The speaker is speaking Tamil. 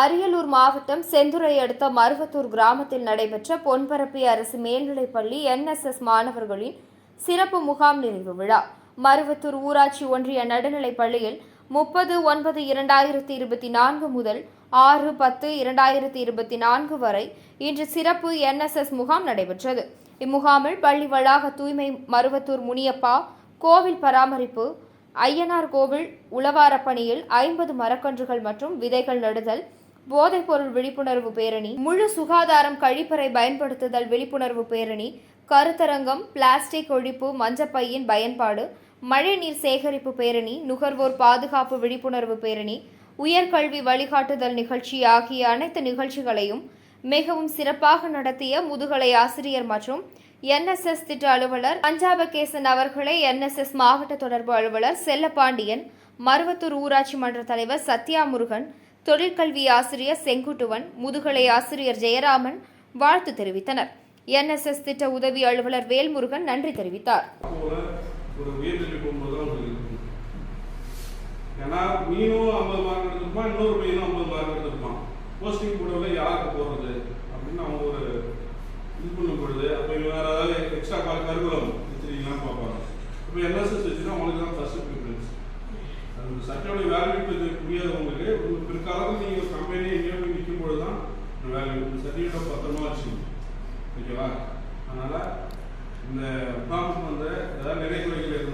அரியலூர் மாவட்டம் செந்துரை அடுத்த மருவத்தூர் கிராமத்தில் நடைபெற்ற பொன்பரப்பி அரசு மேல்நிலைப்பள்ளி என்எஸ்எஸ் மாணவர்களின் சிறப்பு முகாம் நிறைவு விழா. மருவத்தூர் ஊராட்சி ஒன்றிய நடுநிலைப்பள்ளியில் முப்பது ஒன்பது இரண்டாயிரத்தி இருபத்தி நான்கு முதல் ஆறு பத்து இரண்டாயிரத்தி இருபத்தி நான்கு வரை இன்று சிறப்பு என்எஸ்எஸ் முகாம் நடைபெற்றது. இம்முகாமில் பள்ளி வளாக தூய்மை மருவத்தூர் முனியப்பா கோவில் பராமரிப்பு ஐயனார் கோவில் உளவாரப் பணியில் ஐம்பது மரக்கன்றுகள் மற்றும் விதைகள் நடுதல் போதைப்பொருள் விழிப்புணர்வு பேரணி முழு சுகாதாரம் கழிப்பறை பயன்படுத்துதல் விழிப்புணர்வு பேரணி கருத்தரங்கம் பிளாஸ்டிக் ஒழிப்பு மஞ்சப்பையின் பயன்பாடு மழைநீர் சேகரிப்பு பேரணி நுகர்வோர் பாதுகாப்பு விழிப்புணர்வு பேரணி உயர்கல்வி வழிகாட்டுதல் நிகழ்ச்சி ஆகிய அனைத்து நிகழ்ச்சிகளையும் மிகவும் சிறப்பாக நடத்திய முதுகலை ஆசிரியர் மற்றும் என்எஸ்எஸ் திட்ட அலுவலர் பஞ்சாபகேசன் அவர்களை என்எஸ்எஸ் மாவட்ட தொடர்பு அலுவலர் செல்லப்பாண்டியன் மருவத்தூர் ஊராட்சி மன்ற தலைவர் சத்யா முருகன் தொழிற்கல்வி ஆசிரியர் செங்குட்டுவன் முதுகலை ஆசிரியர் ஜெயராமன் வாழ்த்து தெரிவித்தனர். என்எஸ்எஸ் திட்ட உதவி அலுவலர் வேல்முருகன் நன்றி தெரிவித்தார். ஏன்னா மீனும் ஐம்பது மார்க் எடுத்திருப்பான் இன்னொரு மீனும் ஐம்பது மார்க் எடுத்திருப்பான். போஸ்டிங் போடவில் யாருக்கு போடுறது? அப்படின்னு அவங்க ஒரு இது பண்ணும் பொழுது அப்போ இவங்க வேறு ஏதாவது எக்ஸ்ட்ரா கரிக்குலம் வச்சுருக்கீங்களான்னு பார்ப்பாங்க. இப்போ என்எஸ்எஸ் வச்சுன்னா அவங்களுக்கு தான் ஃபஸ்ட்டு எட்டோ பத்தனோ வச்சுக்கணும். ஓகேவா? அதனால் இந்த முகாமுக்கு வந்து ஏதாவது நிறை குறைகள்